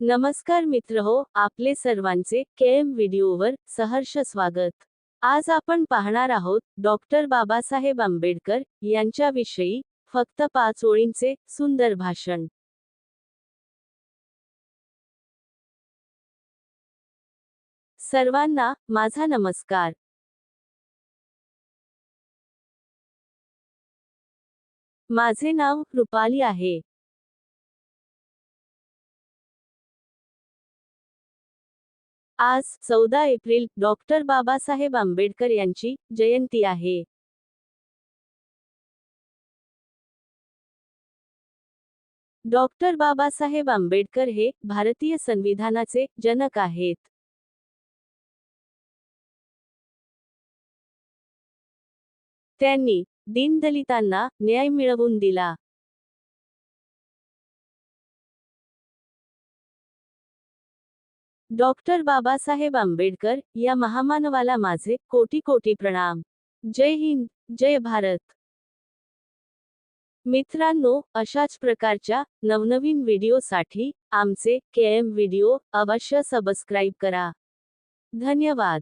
नमस्कार मित्र हो आपले सर्वांचे के एम व्हिडिओवर सहर्ष स्वागत. आज आपण पाहणार आहोत डॉक्टर बाबासाहेब आंबेडकर यांच्याविषयी फक्त पाच ओळींचे सुंदर भाषण. सर्वांना माझा नमस्कार. माझे नाव रुपाली आहे. आज चौदा एप्रिल डॉक्टर बाबासाहेब आंबेडकर यांची जयंती आहे. डॉक्टर बाबासाहेब आंबेडकर हे भारतीय संविधानाचे जनक आहेत. त्यांनी दीनदलितांना न्याय मिळवून दिला. डॉक्टर बाबा साहेब आंबेडकर या महामानवाला माझे कोटी कोटी प्रणाम. जय हिंद, जय भारत. मित्रांनो, अशाच प्रकारच्या नवनवीन व्हिडिओसाठी आमचे के एम व्हिडिओ अवश्य सबस्क्राईब करा. धन्यवाद.